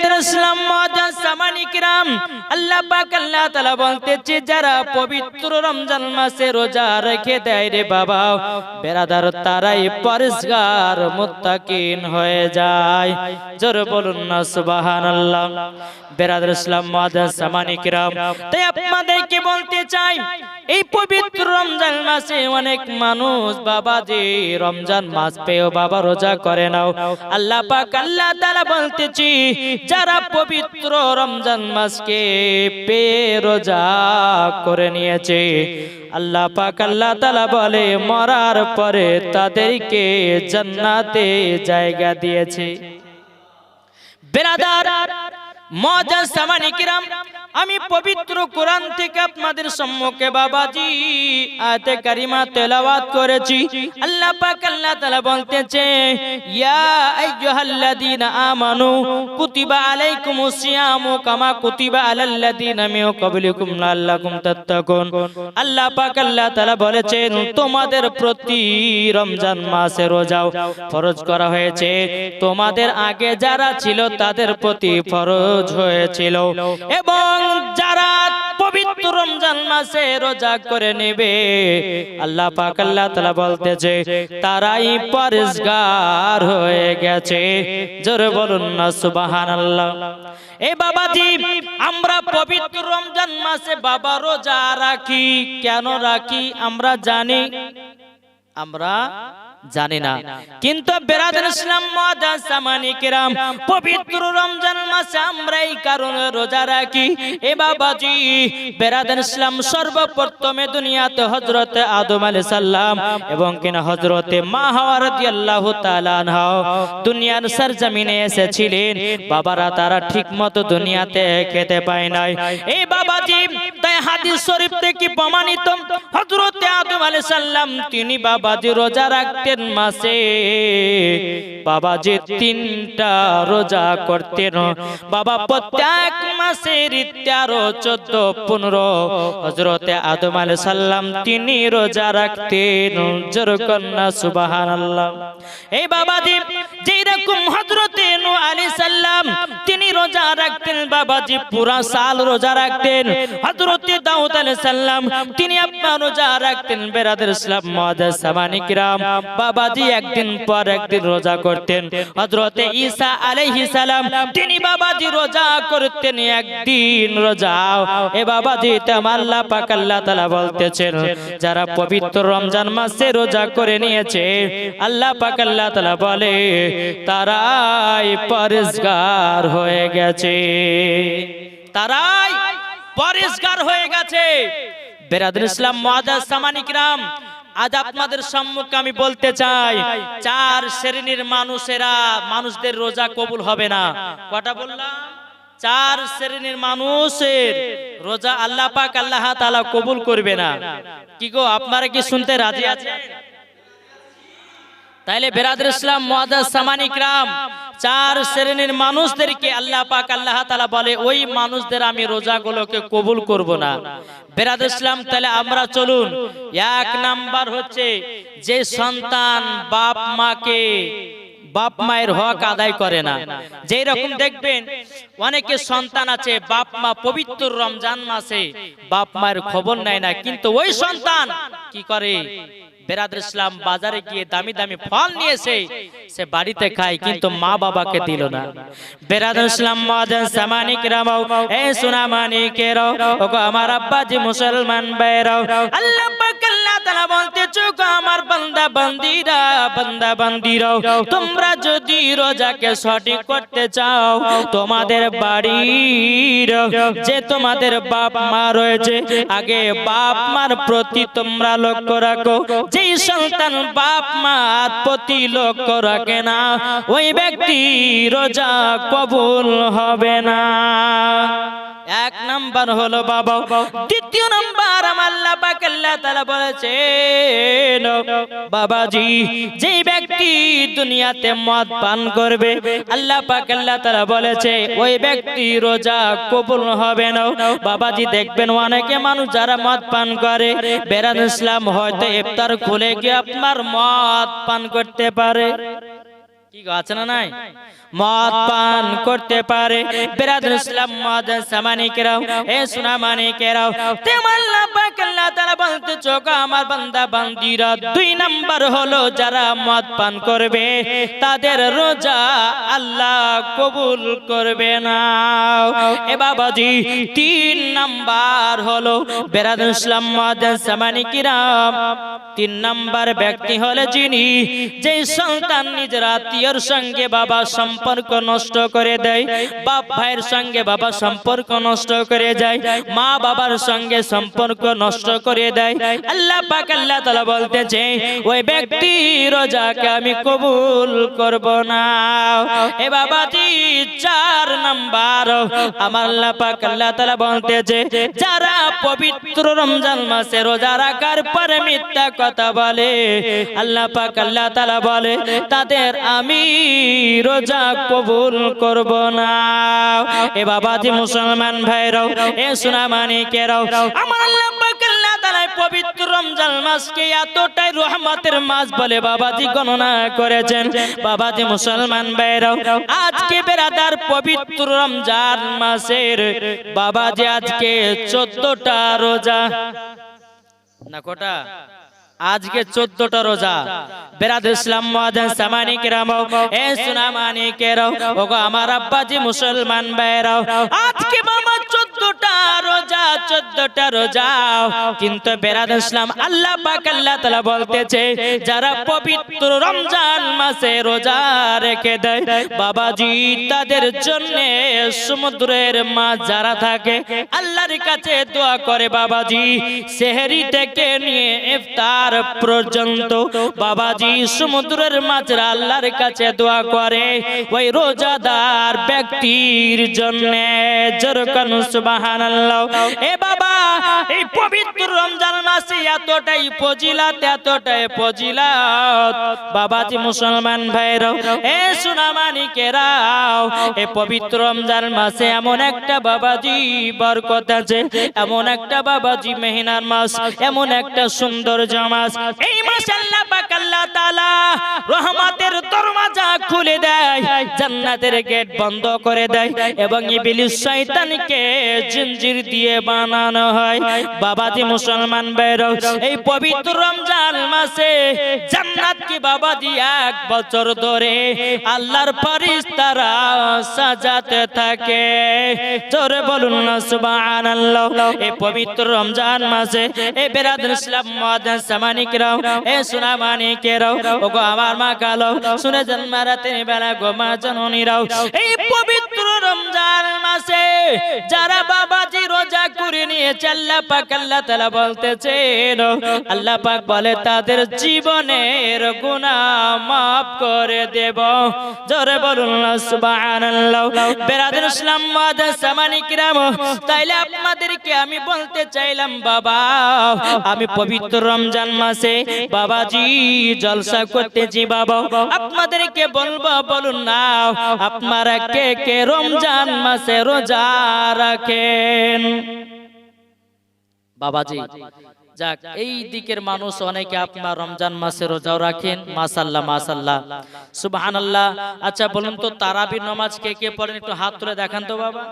ইসলাম মহাজান সামানিকরাম আল্লাহ পাক আল্লাহ তাআলা রমজান মাসে বলতে চাই, এই পবিত্র রমজান মাসে অনেক মানুষ বাবা যে রমজান মাস পেয়েও বাবা রোজা করে নাও। আল্লাহ পাক আল্লাহ বলতেছি যারা পবিত্র রমজান মাসকে পেয়ে রোজা করে নিয়েছে, আল্লাহ পাক আল্লাহ তাআলা বলে, মরার পরে তাদেরকে জান্নাতে জায়গা দিয়েছে। বেরাদার মজার সামানি কিরাম, আমি পবিত্র কোরআন থেকে আপনাদের সম্মুখে বাবাজি, আয়াতে কারিমা তেলাওয়াত করেছি। আল্লাহ পাক আল্লাহ তাআলা বলতেছে, ইয়া আইয়ুহাল্লাযীনা আমানু কুতিবা আলাইকুমুস সিয়ামু কামা কুতিবা আলাল্লাযীনা মিন ক্বাবলিকুম লাআল্লাকুম তাত্তাকুন। আল্লাহ পাক আল্লাহ তাআলা বলেছেন, তোমাদের প্রতি রমজান মাসে রোজাও ফরজ করা হয়েছে। তোমাদের আগে যারা ছিল তাদের প্রতি ফরজ হয়েছিল। এবং যারা পবিত্র রমজান মাসে রোজা করে নেবে, আল্লাহ পাক আল্লাহ তাআলা বলতেছে, তারাই পরিষ্কার হয়ে গেছে। জোরে বলুন না, সুবহানাল্লাহ। এই বাবাজি, আমরা পবিত্র রমজান মাসে বাবা রোজা রাখি, কেন রাখি আমরা জানি। আমরা জানি না। কিন্তু বেরাদার ইসলাম মাদান সামানি কিরাম পবিত্র রমজান মাসে আমরা এই কারণে রোজা রাখি। এ বাবাজি বেরাদার ইসলাম সর্বপ্রথমে দুনিয়াতে হযরতে আদম আলাইহিস সালাম এবং কিনা হযরতে মা হাওয়া রাদিয়াল্লাহু তাআলা আনহা দুনিয়ার সরজমিনে এসেছিলেন। বাবারা তারা ঠিকমতো দুনিয়াতে খেতে পায় নাই। এই বাবাজি তাই হাদিস শরীফ থেকে প্রমাণিত, হযরতে আদম আলাইহিস সালাম তিনি বাবাজি রোজা রাখতেন মাসে, বাবাজি তিনটা রোজা করতেন। বাবা প্রত্যেক চোদ্দ, পনেরো আদম আলাই সাল্লাম তিনি রোজা রাখতেন। জোর কন্যা সুবাহান আল্লাহ এই বাবাজি, যেই রকম হজরতে আলী সাল্লাম তিনি রোজা রাখতেন, বাবাজি পুরা সাল রোজা রাখতেন। হজরতে দাউদ আলী সাল্লাম তিনি আপনার রোজা রাখতেন বেরাদের ইসলাম মহাদাস সামানি কিরাম বাবাজি একদিন পর একদিন রোজা করতেন। হজরতে ঈসা আলাইহিস সালাম, তিনি বাবাজি রোজা করতেন একদিন রোজা। এ বাবাজি তেম আল্লাহ পাক আল্লাহ তাআলা বলতেছেন, যারা পবিত্র রমজান মাসে রোজা করে নিয়েছে, আল্লাহ পাক আল্লাহ তাআলা বলে, তারাই পরিষ্কার হয়ে গেছে। তারাই পরিষ্কার হয়ে গেছে। বেরাদুল ইসলাম মুআজ্জাজ সামানিকরাম আজ আপনাদের সম্মুখে আমি বলতে চাই, চার শ্রেণির মানুষেরা মানুষদের রোজা কবুল হবে না। কটা বললাম? চার শ্রেণির মানুষের রোজা আল্লাহ পাক আল্লাহ তাআলা কবুল করবে না। কি গো, আপনারা কি শুনতে রাজি আছেন? তাইলে বেরাদুল ইসলাম মুআজ্জাজ সামানিকরাম চার শ্রেণির মানুষদেরকে আল্লাহ পাক আল্লাহ তাআলা বলে, ওই মানুষদের আমি রোজাগুলোকে কবুল করব না। বেরাদ ইসলাম তাহলে আমরা চলুন, এক নাম্বার হচ্ছে যে সন্তান বাপ মাকে, বাপ মায়ের হক আদায় করে না। যেই রকম দেখবেন, অনেকে সন্তান আছে, বাপ মা পবিত্র রমজান মাসে বাপ মায়ের খবর নেয় না, কিন্তু ওই সন্তান কি করে? বেরাদ ইসলাম বাজারে গিয়ে দামি দামি ফল নিয়েছে, সে বাড়িতে খায়, কিন্তু মা বাবাকে দিল না। বেরাদ ইসলাম এ ওগো আমার আব্বাজি মুসলমান আল্লাহ আল্লাহ তাআলা বলতে আমার বান্দা বান্দিরা, বান্দা তোমরা যদি রোজাকে সঠিক করতে চাও, তোমাদের বাড়ির যে তোমাদের বাপ মা রয়েছে, আগে বাপ মার প্রতি তোমরা লক্ষ্য রাখো যেই সন্তান বাপ, মা প্রতি লক্ষ্য রাখে না, ওই ব্যক্তি রোজা কবুল হবে না। এক নাম্বার হলো বাবা। দ্বিতীয় নাম্বার, আমার ওই ব্যক্তি রোজা হবে না। বাবাজি, দেখবেন অনেকে মানুষ যারা মদ পান করে বেরান ইসলাম হয়তো ইফতার খুলে গিয়ে আপনার মদ পান করতে পারে। কি আছে না নাই? মদ পান করতে পারে। বিরাদুল ইসলাম মদ এ তাআলা বলতে চোখ আমার বান্দা বান্দিরা। দুই নাম্বার হলো যারা মদ পান করবে, তাদের রোজা আল্লাহ কবুল করবে না। এ বাবাজি, তিন নাম্বার হলো বিরাদুল ইসলাম মদ সামানিকেরাম তিন নাম্বার ব্যক্তি হলে যিনি যে সন্তান নিজের আত্মীয়র সঙ্গে বাবা সম্পর্ক নষ্ট করে দেয়, বাপ ভাইয়ের সঙ্গে বাবা সম্পর্ক নষ্ট করে যায়, মা বাবার সঙ্গে সম্পর্ক নষ্ট করে দেয়। আল্লাহ পাক আল্লাহ তাআলা বলতেছে, ওই ব্যক্তি রোজাকে আমি কবুল করব না। এ বাবাজি, চার নাম্বার। আমার আল্লাহ পাক আল্লাহ তাআলা বলতেছে, যারা পবিত্র রমজান মাসে রোজা রাখার পরে মিথ্যা কথা বলে, আল্লাহ পাক আল্লাহ তাআলা বলে, তাদের আমি রোজা কবুল করব না। এ বাবাজি মুসলমান ভাইরাও, এ সুনামানিকেরাও আমার আল্লাহ পবিত্র রমজান এতটাই রহমতের মাস বলে বাবাজি গণনা করেছেন। বাবাজি মুসলমান ভাইরাও, আজকে বেরাদার পবিত্র রমজান মাসের বাবাজি আজকে চোদ্দটা রোজা। না কোটা? আজকে চোদ্দটা রোজা। বেরাদ ইসলাম মহাজন সামানি কেরাম এ সুনামানি কেরাও। ওগো আমার আব্বাজি মুসলমান ভাইরাও আজকে বাবা চোদ্দটা রোজা চোদ্দটা রোজা। কিন্তু বেরাদ ইসলাম আল্লাহ পাক তাআলা বলতেছে, যারা পবিত্র রমজান মাসে রোজা রেখে দেয়, বাবাজি তাদের জন্য সমুদ্রের মাছ যারা থাকে, আল্লাহর কাছে দোয়া করে বাবাজি, সেহরি থেকে নিয়ে ইফতার পর্যন্ত বাবাজি সমুদ্রের মাছরা আল্লাহর কাছে দোয়া করে। ওই রোজাদার ব্যক্তির জন্য জোরকান সুবহানাল্লাহ। এ বাবা এই পবিত্র মাসে এতটাই ফজিলাত এতটাই ফজিলাত। বাবাজি মুসলমান ভাইরাও এ সুনামানিকেরাও এ পবিত্র রমজান মাসে এমন একটা বাবাজি বরকত আছে, এমন একটা বাবাজি মেহনার মাস, এমন একটা সুন্দর মাস। এই মাস আল্লাহ পাক আল্লাহ তাআলা রহমতের খুলে দেয়, জান্নাতের গেট বন্ধ করে দেয় এবং ইবলিস শয়তানকে জিনজির দিয়ে বানানো হয়। বাবাজি মুসলমান বেরো। এই পবিত্র রমজান মাসে জান্নাত কি বাবাজি এক বছর ধরে আল্লাহর ফেরেশতারা সাজাতে থাকে। জোরে বলুন না সুবহানাল্লাহ। এই পবিত্র রমজান মাসে এই বেরাদুল ইসলাম মুআদ্দান সামানিকরাও এ সুনামানিকেরাও ওগো আমার মা কালো শুনে জন্মারাতে বেলা গো মা জননীরাও। এই পবিত্র রমজান মাসে যারা বাবাজি রোজা করে আল্লাহ পাক, আল্লাহ বলতেছে আল্লাহ পাক বলে তাদের জীবনের গুনাহ মাফ করে দেব। জোরে বলুন, সুবহানাল্লাহ। বেরাদুল ইসলাম সামানিকরাও তাইলে আপনাদেরকে আমি বলতে চাইলাম, বাবা, আমি পবিত্র রমজান মাসে বাবাজি জলসা করতেছি, বাবা। আপনাদেরকে বলব, বলুন না, আপনারা কে কে রমজান মাসে রোজা রাখেন। বাবাজি, যাক, এই দিকের মানুষ অনেকে আপনার রমজান মাসে রোজাও রাখেন, মাসাল্লাহ মাসাল্লাহ। সুবহানাল্লাহ। আচ্ছা বলুন তো তারাবির নামাজ কে কে পড়েন, একটু হাত তুলে দেখান তো বাবা।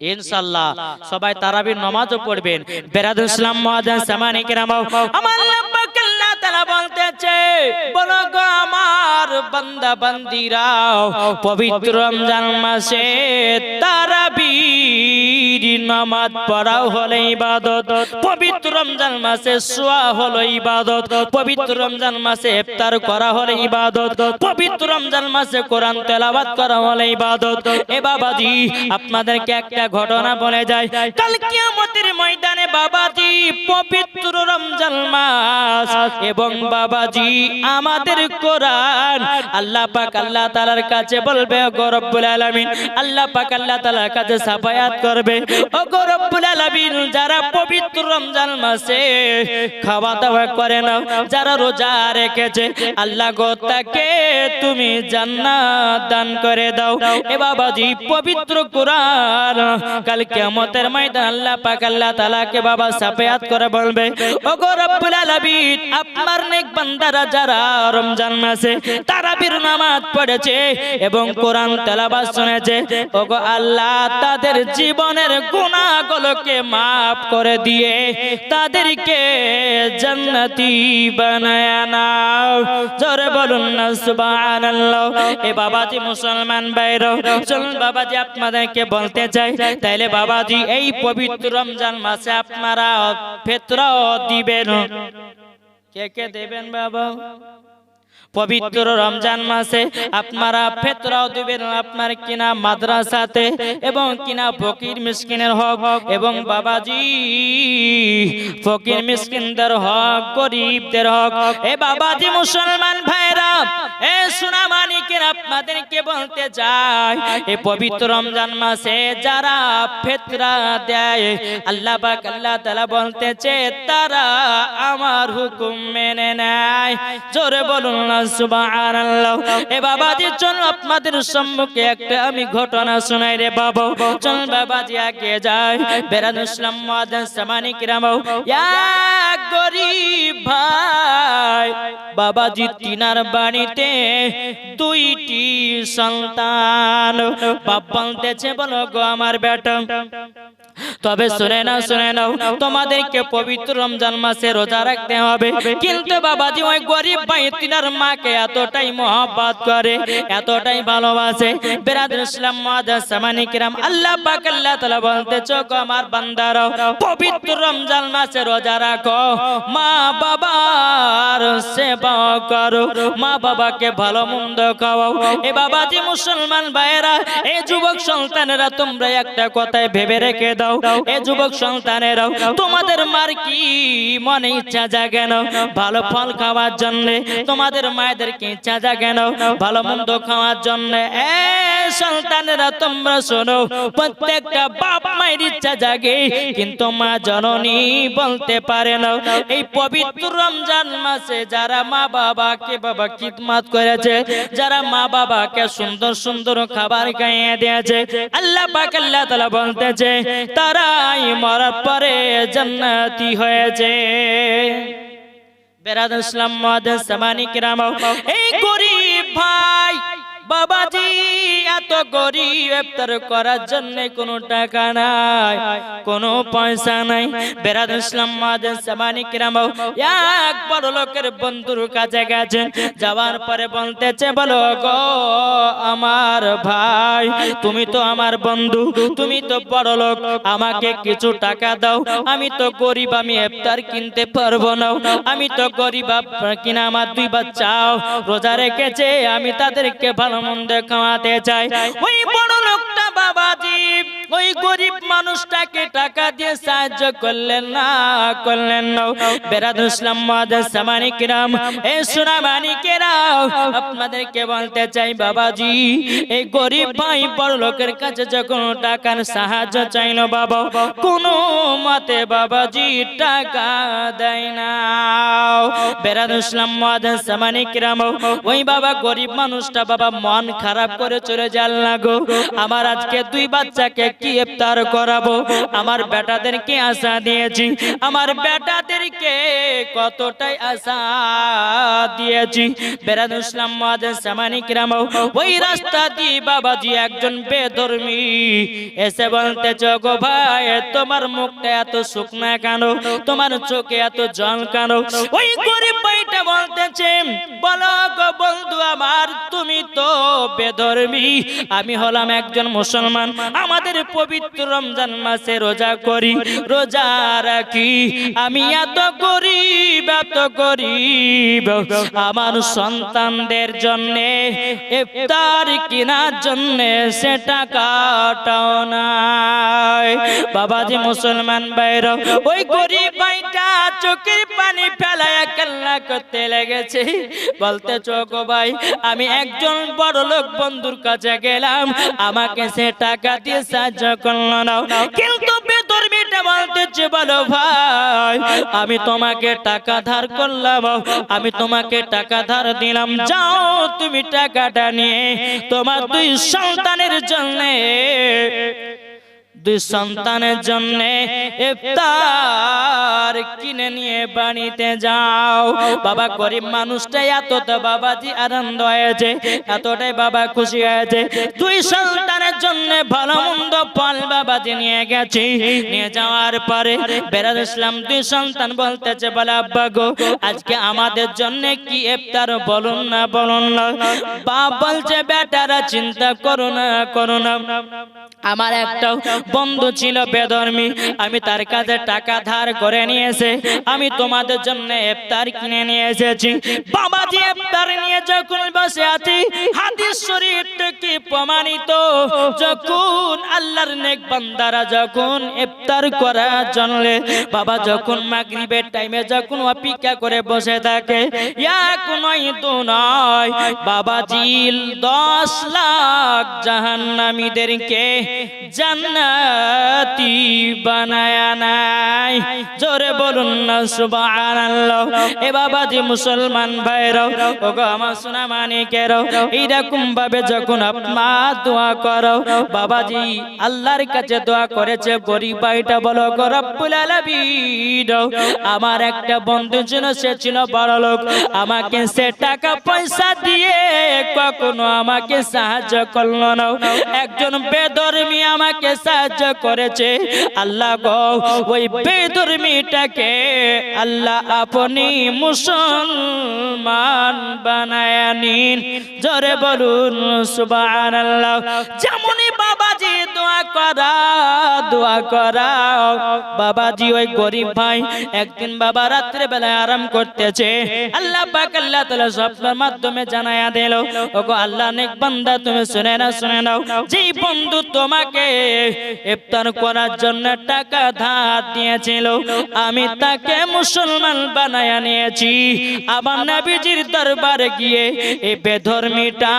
ইনশাআল্লাহ সবাই তারাবির নামাজও পড়বেন। বেরাদুল ইসলাম মুআদ্দান সামানি কিরাম আমার বলতেছে বলো গো আমার বান্দা বান্দিরাও পবিত্র রমজান মাসে তারাবির নামাজ পড়াও হলো ইবাদত। পবিত্র রমজান মাসে সোয়া হলো ইবাদত। পবিত্র রমজান মাসে ইফতার করা হলো ইবাদত। পবিত্র রমজান মাসে কোরআন তেলাওয়াত করা হলো ইবাদত। এ বাবাজি, আপনাদেরকে একটা ঘটনা বলে যায় কাল কিয়ামতের ময়দানে বাবাজি, পবিত্র রমজান মাস। এবং বাবাজি, আমাদের কোরআন আল্লাহ পাক আল্লাহ তাআলার কাছে বলবে, গো আলামিন। আল্লাহ পাক আল্লাহ তাআলার কাছে সাফায়াত করবে। যারা পবিত্র রমজান মাসে খাওয়া দাওয়া করে না, যারা রোজা রেখেছে, আল্লাহ গো, তাকে তুমি জান্নাত দান করে দাও। এ বাবাজি, পবিত্র কোরআন, কাল কিয়ামতের ময়দান আল্লাহ পাক আল্লাহ তাআলাকে বাবা সাফায়াত করে বলবে ওগো রব্বুল আলামিন, আপনার নেক বান্দারা যারা রমজান মাসে তারাবির নামাজ পড়েছে এবং কোরআন তেলাওয়াত শুনেছে ওগো আল্লাহ তাদের জীবনের গুনাহগুলোকে maaf করে দিয়ে তাদেরকে জান্নাতি বানায় নাও। জোরে বলুন না, সুবহানাল্লাহ। এ বাবাজি মুসলমান বাইরো চলুন বাবাজি আপনাদেরকে বলতে চাই, তাইলে বাবাজি এই পবিত্র রমজান মাসে আপনারা ফেতরাও দিবেন। কে কে দেবেন বাবা? পবিত্র রমজান মাসে আপনারা ফেতরাও দিবেন আপনার কিনা মাদ্রাসাতে এবং কিনা ফকির মিসকিনের হক এবং বাবাজি, ফকির মিসকিনদের হক, গরিবদের হক। এ বাবাজি মুসলমান ভাইরা পবিত্র রমজান মাসে যারা তারা আমার হুকুম মেনে নেয়। বাবাজি চল আপনাদের সম্মুখে একটা আমি ঘটনা শোনাই রে বাবা। চল বাবাজি আগে যায় বেরাদ ইসলাম এক গরিব ভাই, বাবাজি তিনার বাড়িতে দুইটি সন্তান। বাপ বলতেছে বলো গো আমার বেটা। তবে শুনে নাও শুনে নাও, তোমাদেরকে পবিত্র রমজান মাসে রোজা রাখতে হবে। কিন্তু বাবাজি ওই গরিব ভাই, তিনার মাকে এতটাই মহব্বত করে, এতটাই ভালোবাসে। বেরাদুল ইসলাম মাদাস সামানি কিরাম, আল্লাহ পাক, আল্লাহ তাআলা বলতে চোখ আমার বান্দারাও পবিত্র রমজান মাসে রোজা রাখো। মা বাবার সেবা করো, মা বাবাকে ভালো মন্দ খাওয়াও। এ বাবাজি মুসলমান ভাইয়েরা এই যুবক সন্তানেরা, তোমরা একটা কথায় ভেবে রেখে দাও। এ যুবক সন্তানেরাও, তোমাদের মার কি মনে ইচ্ছা জাগে না? ভালো ফল খাওয়ার জন্য তোমাদের মায়েদের কি ইচ্ছা জাগে না? ভালো মন্দ খাওয়ার জন্য, এ সন্তানেরা, তোমরা শোনো, প্রত্যেকটা বাপ মায়ের ইচ্ছা জাগে, কিন্তু মা জননী বলতে পারে না। এই পবিত্র রমজান মাসে যারা মা বাবাকে বাবা কিদমাত করেছে, যারা মা বাবাকে সুন্দর সুন্দর খাবার খাইয়ে দিয়েছে। আল্লাহ পাক আল্লাহ তাআলা বলতেছে, তারাই মরার পরে জান্নাতি হয়েছে। বেরাদ ইসলাম মাদাস সামানি কিরাম এই গরিব ভাই বাবাজি, এত গরিব ইফতার করার জন্য কোনো টাকা নাই, কোনো পয়সা নাই। বেরাদ ইসলাম কিরাম এক বড় লোকের বন্ধুর কাছে গেছেন যাওয়ার পরে বলতেছে, বলো গো আমার ভাই, তুমি তো আমার বন্ধু, তুমি তো বড় লোক আমাকে কিছু টাকা দাও। আমি তো গরিব, আমি ইফতার কিনতে পারব না। আমি তো গরিব কিনা আমার দুই বাচ্চাও। রোজা রেখেছে, আমি তাদেরকে ভালো মন্দ খাওয়াতে চাই। ওই বড় লোকটা বাবাজি, ওই গরিব মানুষটাকে টাকা দিয়ে সাহায্য করলেন না করলেন না। ইসলাম এ আপনাদেরকে বলতে চাই বাবাজি, এই গরিব ভাই বড় লোকের কাছে যখন টাকার সাহায্য চাইলো বাবা, কোনো মতে বাবাজি টাকা দেয় না। বেরাদ ইসলাম ওই বাবা গরিব মানুষটা বাবা মন খারাপ করে চলে লাগো আমার আজকে দুই বাচ্চাকে কি ইফতার করাবো? আমার বেটাদেরকে আশা দিয়েছি, আমার বেটাদেরকে কতটাই আশা দিয়েছি। বেরাদ ইসলাম মাদাস সামানি কিরাম ওই রাস্তা দিয়ে বাবাজি একজন বেধর্মী এসে বলতে গো ভাই, তোমার মুখটা এত শুকনা কেন? তোমার চোখে এত জল কেন? ওই গরিব ভাইটা বলতেছে, বলো গো বন্ধু আমার, তুমি তো বেধর্মী আমি হলাম একজন মুসলমান। আমাদের পবিত্র রমজান মাসে রোজা করি, রোজা রাখি। আমি এত গরিব এত গরিব। আমার সন্তানদের জন্য, ইফতার কেনার জন্য সে টাকাটাও নাই। বাবাজি মুসলমান বাইর ওই গরিব ভাইটা চোখের পানি ফেলায় কান্না করতে লেগেছে। বলতে চোখ ভাই, আমি একজন বড় লোক বন্ধুর কাছে গেলাম। আমাকে সে টাকা দিয়ে সাহায্য করল না। কিন্তু ভাই, আমি তোমাকে টাকা ধার করলাম। আমি তোমাকে টাকা ধার দিলাম। যাও তুমি টাকাটা নিয়ে তোমার দুই সন্তানের জন্য দুই সন্তানের জন্য ইফতার কিনে নিয়ে বাড়িতে যাও, বাবা গরিব মানুষটাই এত তো বাবাজি আনন্দ হয়েছে, এতটাই বাবা খুশি হয়েছে। দুই সন্তানের জন্য ভালো মন্দ ফল বাবাজি নিয়ে গেছে। নিয়ে যাওয়ার পরে বেরাদ ইসলাম দুই সন্তান বলতেছে, বলে, আব্বা গো, আজকে আমাদের জন্য কি ইফতার বলুন না বলুন না। বাপ বলছে, বেটারা চিন্তা করো না করো না। আমার একটা বন্ধু ছিল বেধর্মী আমি তার কাছে টাকা ধার করে নিয়েছে। আমি তোমাদের জন্য ইফতার কিনে নিয়ে এসেছি বাবাজি ইফতার নিয়ে যখন বসে আছি হাদিস শরীফ থেকে প্রমাণিত। যখন আল্লাহর নেক বান্দারা যখন ইফতার করার জন্য বাবা যখন মাগরিবের টাইমে যখন অপেক্ষা করে বসে থাকে এক নয়। দু নয় বাবাজি দশ লাখ জাহান্নামীদেরকে জান্নাতি বানায় নাই। জোরে বলুন না, সুবহানাল্লাহ। এ বাবা বাবাজি মুসলমান ভাইরাও ওগো আমার সোনা মানিকেরাও এইরকম ভাবে যখন আপনা দোয়া করো, বাবাজি আল্লাহর কাছে দোয়া করেছে, গরিব ভাইটা বলো রব্বুল আলামিন, আমার একটা বন্ধু ছিল, সে ছিল বড় লোক। আমাকে সে টাকা পয়সা দিয়ে কখনো আমাকে সাহায্য করল না। একজন বেদর্মী আমাকে সাহায্য করেছে। আল্লাহ গো, ওই বেদুর্মিটাকে আল্লাহ আপনি মুসলমান বানায় নিন। জরে বলুন, সুবহানাল্লাহ। যেমনই বাবাজি দোয়া করা দোয়া করা বাবাজি ওই গরিব ভাই একদিন বাবা রাত্রে বেলায় আরাম করতেছে। আল্লাহ পাক আল্লাহ তাআলা স্বপ্নের মাধ্যমে জানায়া দিল, ওগো আল্লাহ নেক বান্দা, তুমি শুনে না শুনে নাও। যেই বন্ধু তোমাকে ইফতার করার জন্য টাকা ধার দিয়েছিল, আমি তাকে মুসলমান বানায়া নিয়েছি। আবার নবীজির দরবারে গিয়ে এই বেধর্মীটা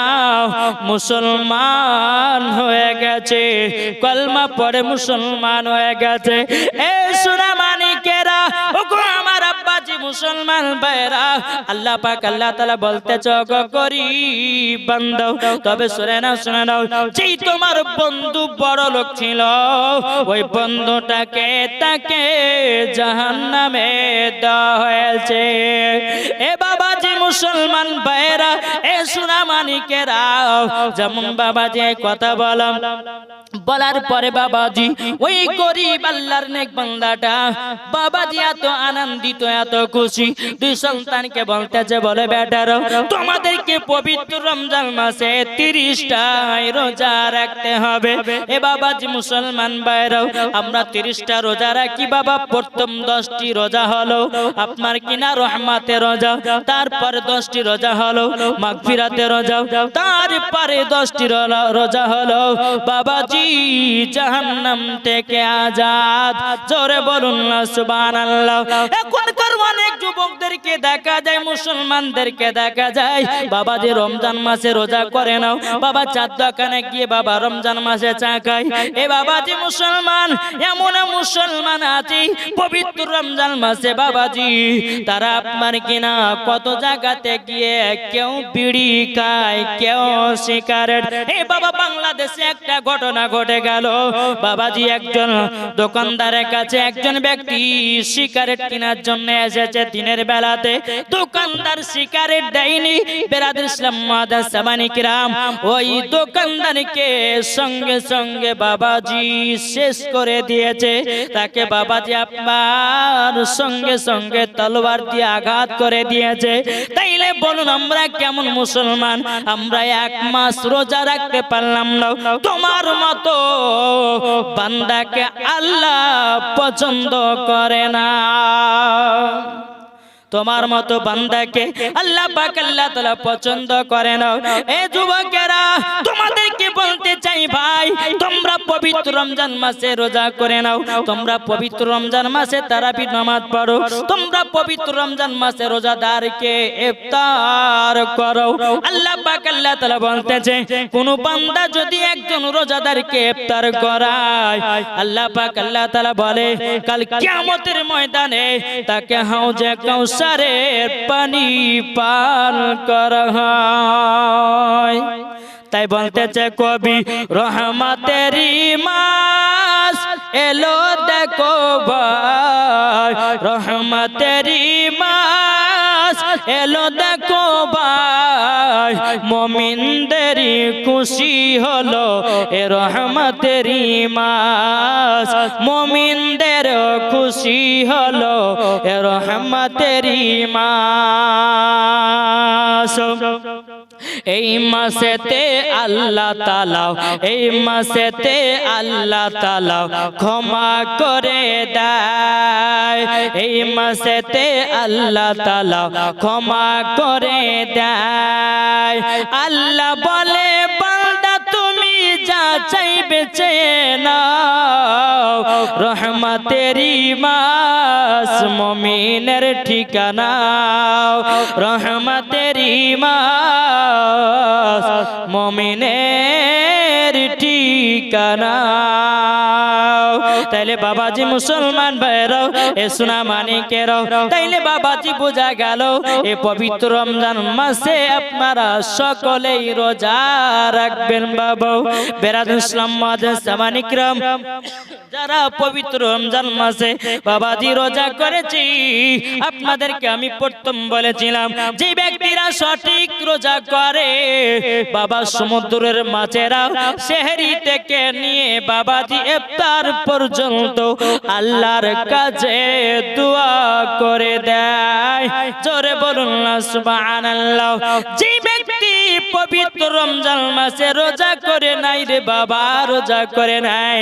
মুসলমান হয়ে গেছে। কলমা পরে মুসলমান হয়ে গেছে। এ সোনা মুসলমান ভাইরা আল্লাহ পাক আল্লাহ তাআলা বলতেছ গো গরিব বান্দা তবে শুনে না শুনে নাও, যেই তোমার বন্ধু বড় লোক ছিল, ওই বন্ধুটাকে তাকে জাহান্নামে দেওয়া হয়েছে। এ বাবাজি মুসলমান ভাইরা এ সোনা মানিকেরা যেমন বাবাজি এই কথা বলাম বলার পরে বাবাজি, ওই গরিব আল্লাহর নেক বান্দাটা, বাবাজি এত আনন্দিত, এত খুশি। দুই সন্তানকে বলতেছে বলে, বেটার, তোমাদেরকে পবিত্র রমজান মাসে তিরিশটায় রোজা রাখতে হবে। এ বাবাজি মুসলমান বাইরাও আমরা তিরিশটা রোজা রাখি বাবা। প্রথম দশটি রোজা হলো আপনার কিনা রহমাতে রোজা, তারপরে দশটি রোজা হলো মাগফিরাতে রোজা, তারপরে দশটি রোজা- হলো বাবাজি জাহান্নাম থেকে আজাদ। জোরে বলুন না, সুবহানাল্লাহ। এখনকার অনেক যুবকদেরকে দেখা যায়, মুসলমানদেরকে দেখা যায়। বাবাজি রমজান মাসে রোজা করে নাও, বাবা চার দোকানে গিয়ে বাবা রমজান মাসে চা খায়। এ বাবাজি মুসলমান, এমন মুসলমান আছে, পবিত্র রমজান মাসে বাবাজি, তারা আপনার কিনা কত জায়গাতে গিয়ে কেউ বিড়ি খায়, কেউ সিগারেট এই বাবা বাংলাদেশে একটা ঘটনা ঘটে গেল। বাবাজি একজন দোকানদারের কাছে একজন ব্যক্তি সিগারেট কেনার জন্য এসেছে। দিনের বেলাতে দোকানদার সিগারেট দেয়নি বেরাদ ইসলাম মাদার সামানি কিরাম, ওই দোকানদারকে সঙ্গে সঙ্গে বাবাজি শেষ করে দিয়েছে। তাকে বাবাজি আপনার সঙ্গে সঙ্গে তলোয়ার দিয়ে আঘাত করে দিয়েছে। তাইলে বলুন, আমরা কেমন মুসলমান? আমরা এক মাস রোজা রাখতে পারলাম না। তোমার মতো বান্দাকে আল্লাহ পছন্দ করে না। তোমার মতো বান্দাকে আল্লাহ পাক আল্লাহ তাআলা পছন্দ করে না এ যুবকেরা, তোমাদেরকে বলতে চাই ভাই, তোমরা পবিত্র রমজান মাসে রোজা করে নাও। তোমরা পবিত্র রমজান মাসে তারাবি নামাজ পড়ো। তোমরা পবিত্র রমজান মাসে রোজাদারকে ইফতার করো। আল্লাহ পাক আল্লাহ তাআলা বলতেছে, কোন বান্দা যদি একজন রোজাদারকে ইফতার করায়, আল্লাহ পাক আল্লাহ তাআলা বলে, কাল কিয়ামতের ময়দানে তাকে হাউজে কাউসারের পানি পান করা তাই বলতেছে কবি রহমতেরি মাস। এলো দেখো ভাই রহমতেরি মাস। এলো দেখো ভাই মমিনদেরই খুশি হলো এ রহমতেরি মাস মমিনদের খুশি হলো এ রহমতেরি মাস এই মাসেতে আল্লাহ তালা এই মাসেতে আল্লাহ তালা ক্ষমা করে দেয়। এই মাসেতে আল্লাহ তালা ক্ষমা করে দেয়। আল্লাহ বলে চাইবে চেয়ে নাও। রহমতেরি মাস মমিনের ঠিকানা রহমতেরি মাস মমিনের ঠিকানা তাইলে বাবাজি মুসলমান ভাইরাও, এ সোনা মানিকেরাও তাইলে বাবাজি বোঝা গেল, এ পবিত্র রমজান মাসে আপনারা সকলেই রোজা রাখবেন বাবা। বেরাজ ইসলাম মানিকরাম যারা পবিত্র রমজান মাসে বাবাজি রোজা করেছি, আপনাদেরকে আমি প্রথম বলেছিলাম, যে ব্যক্তিরা সঠিক রোজা করে, বাবা সমুদ্রের মাছেরা শেহরি থেকে নিয়ে বাবা বাবাজি ইফতার পর্যন্ত আল্লাহর কাছে দোয়া করে দেয়। জোরে বলুন সুবহানাল্লাহ। যে ব্যক্তি পবিত্র রমজান মাসে রোজা করে নাই রে বাবা, রোজা করে নাই।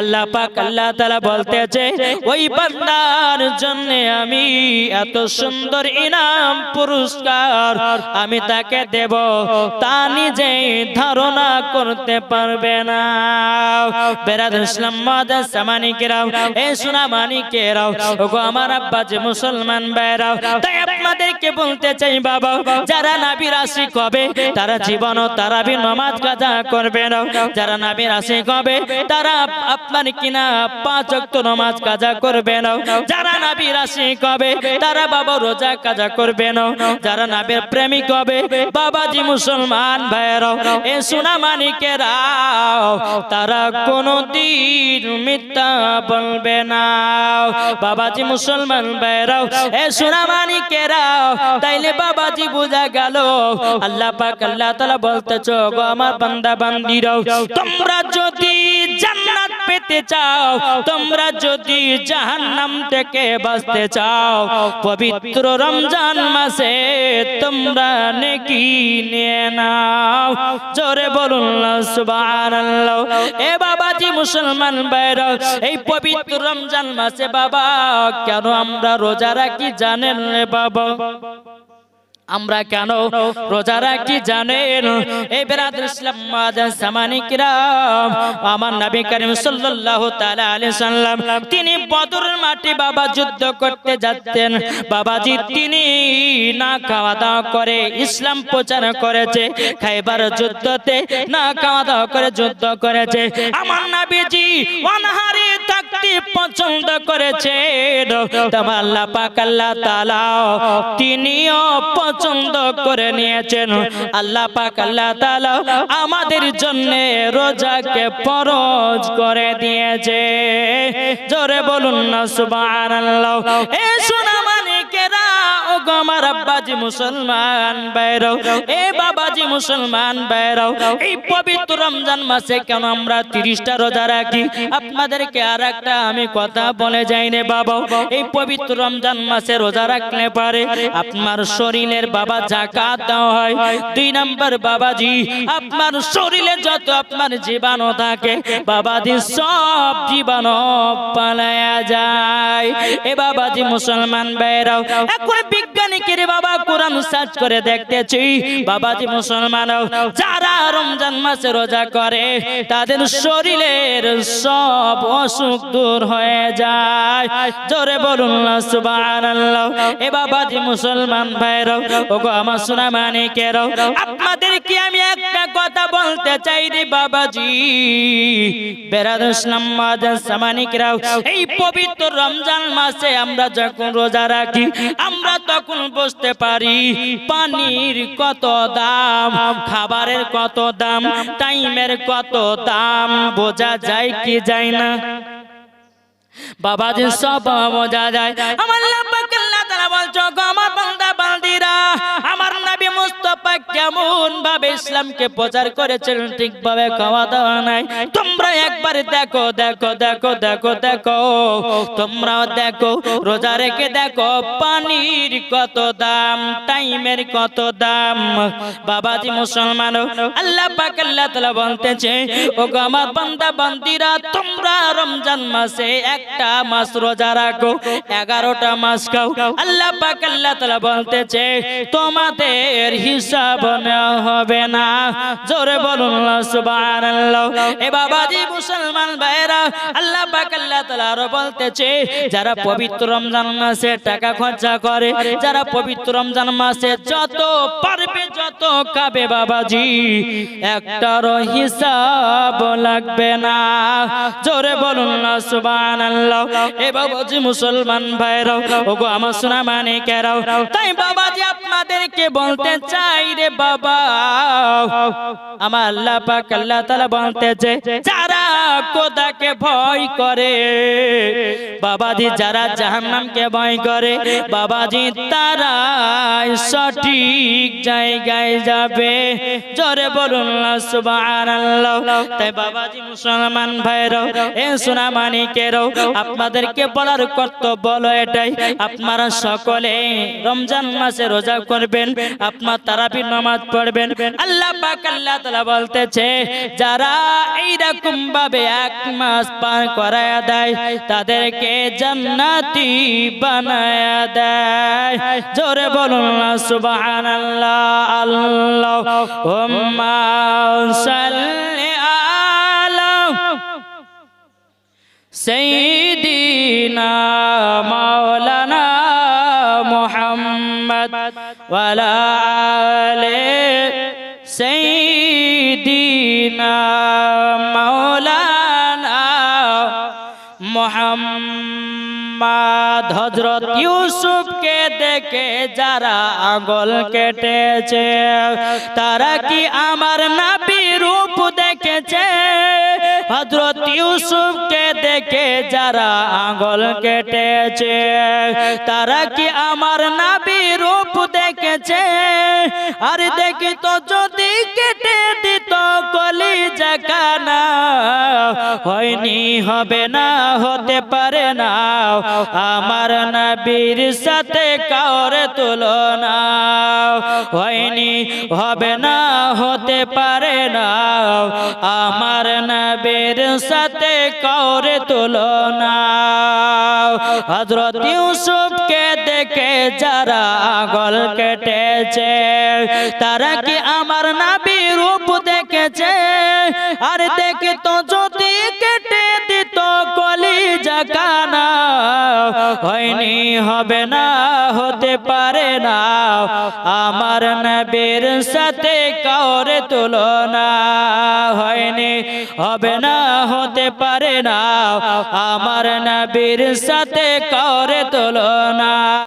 আল্লাহ পাক আল্লাহ তাআলা বলতেছে, ওই বান্দার জন্য আমি এত সুন্দর ইনাম পুরস্কার আমি তাকে দেব, তা নিজে ধারণা করতে পারবে না। বেরাদ ইসলাম মাদাস সামানিকেরাও, এ সোনা মানিকেরাও, ওগো আমার আব্বা যে মুসলমান বেরাও তাই আপনাদেরকে বলতে চাই বাবা, যারা নাবি রাশি কবে তারা জীবন তারা বি নমাজ কাজা করবে না। যারা নাবি রাশি কবে তারা আপনার কিনা পাঁচ ওয়াক্ত নমাজ কাজা করবে না। যারা নাবি রাশি কবে তারা বাবা রোজা কাজা করবে না। যারা নাবের প্রেমিক হবে বাবাজি মুসলমান ভাইরাও এ সোনা মানিকেরাও তারা কোনো দিন মিথ্যা বলবে না। বাবাজি মুসলমান ভাইরাও এ সোনা মানিকেরাও তাইলে বাবাজি বোঝা গেল আল্লাহ পাক আল্লাহ তাআলা বলতেছো, গো আমার বান্দা বান্দিরাও তোমরা যদি জান্নাত পেতে চাও, তোমরা যদি জাহান্নাম থেকে বাঁচতে চাও, পবিত্র রমজান মাসে তোমরা নেকি নিয়ে নাও। জোরে বলুন, সুবহানাল্লাহ। এ বাবাজি মুসলমান ভাইরা, এই পবিত্র রমজান মাসে বাবা, কেন আমরা রোজা রাখি জানেন রে বাবা? আমরা কেন? রোজা রাখি জানেন। এই বেরাদুল ইসলাম মাদান সামানিকরাম আমার নবী করিম সাল্লাল্লাহু তাআলা আলাইহি সাল্লাম, তিনি বদরের মাটি বাবা যুদ্ধ করতে যাচ্ছেন। বাবাজি তিনি না খাওয়া দাওয়া করে ইসলাম প্রচার করেছে, খাইবার যুদ্ধতে না খাওয়া দাওয়া করে যুদ্ধ করেছে। আমার নবীজি অনাহারে থাকতে পছন্দ করেছে তোমার আল্লাহ পাক আল্লাহ তাআলা তিনিও পছন্দ করে নিয়েছেন। আল্লাহ পাক আল্লাহ তাআলা আমাদের জন্য রোজাকে ফরজ করে দিয়েছে। জোরে বলুন না সুবহানাল্লাহ। এ ও গো আমার আব্বাজি মুসলমান বাইরাও। এ বাবাজি মুসলমান বাইরাও। এই পবিত্র রমজান মাসে কেন আমরা তিরিশটা রোজা রাখি? আপনাদেরকে আর একটা আমি কথা বলে যাই বাবা এই পবিত্র রমজান মাসে রোজা রাখলে পারে আপনার শরীরের বাবা জাকাত দেওয়া হয়। দুই নাম্বার বাবাজি, আপনার শরীরে যত আপনার জীবাণু থাকে, বাবাজি সব জীবাণু পালায়া যায়। এ বাবাজি মুসলমান ভাইরাও এখন বিজ্ঞানীকে বাবা, কোরআন সার্চ করে দেখতেছি। বাবাজি মুসলমান, যারা রমজান মাসে রোজা করে, তাদের শরীরের সব অসুখ দূর হয়ে যায়। জোরে বলুন না, সুবহানাল্লাহ। এ বাবাজি মুসলমান ভাইরাও ওগো আমার সোনা মানিকেরাও, আপনাদেরকে আমি একটা কথা বলতে চাই রে বাবাজি। বেরাদ ইসলাম মাদান সামানিকরাও এই পবিত্র রমজান মাসে আমরা যখন রোজা রাখি, আমরা তখন বুঝতে পারি, পানির কত দাম, খাবারের কত দাম, টাইমের কত দাম, বোঝা যায় কি যায় না? বাবাজি সব বোঝা যায়। আমার বলছো আমার বান্দা, বান্দিরা কেমন ভাবে ইসলামকে প্রচার করেছেন ঠিকভাবে খাওয়া দাওয়া নাই। তোমরা একবার দেখো দেখো দেখো দেখো দেখো, তোমরাও দেখো, রোজা রেখে দেখো, পানির কত দাম, টাইমের কত দাম। বাবাজি মুসলমান, আল্লাহ পাক আল্লাহ তাআলা বলতেছে ও আমার বান্দা, বান্দিরা, তোমরা রমজান মাসে একটা মাস রোজা রাখো, এগারোটা মাস খাও। আল্লাহ পাক আল্লাহ তাআলা বলতেছে, তোমাদের হিসাব হবে না। জোরে বলুন মুসলমান ভাইরা আল্লাহ আরও বলতেছে, যারা পবিত্র রমজান মাসে টাকা খরচা করে, যারা পবিত্র রমজান মাসে যত পারবে, যত খাবে বাবাজি একটার হিসাব লাগবে না। জোরে বলুন না সুবহানাল্লাহ। এ বাবাজি মুসলমান ভাইরাও ওগো আমার সোনা মানে কেরাও তাই বাবাজি আপনাদেরকে বলতে চাই রে বাবা। আমার আল্লাহ পাক যারা খোদাকে ভয় ভয় করে, বাবাজি তারা সঠিক জায়গায় যাবে। জোরে বলুন তাই বাবাজি মুসলমান এ আপনাদেরকে বলার কর্তব্য এটাই। আপনারা সকলে রমজান মাসে রোজা করবেন, আপনার তারাবি নামাজ পড়বেন। আল্লাহ পাক আল্লাহ তাআলা বলতেছে, যারা এইরকম ভাবে এক মাস পার করায় দেয়, তাদেরকে জান্নাতি বানায় দেয়। জোরে বলুন না, সুবহানাল্লাহ, আল্লাহুম্মা সাল্লি আলা সাইয়্যিদিনা মাওলানা মুহাম্মদ ওয়ালা سيدنا مولانا মোহাম্মদ হজরত ইউসুফকে দেখে যারা আঙ্গল কেটেছে তারা কি আমার নাবি রূপ দেখেছে হজরত ইউসুফকে দেখে যারা আঙ্গল কেটেছে তারা কি আমার নাবি রূপ দেখেছে। আর দেখি তো যদি কেটে দিত কলি জাকানা হয়নি, হবে না, হতে পারে না। আমার নবীর সাথে কাউরে তুলনা, হয়নি, হবে না, হতে পারে না। আমার নবীর সাথে কাউরে তুলনা। হজরত ইউসুফকে দেখে যারা আগল কেটেছে, তারা কি আমার নাবি রূপ দেখেছে? আর দেখে তো যদি কেটে দিত কলি জাকানা হয়নি, হবে না, হতে পারে না। আমার নবীর সাথে কাউরে তুলনা, হয়নি, হবে না, হতে পারে না। আমার নবীর সাথে কাউরে তুলনা।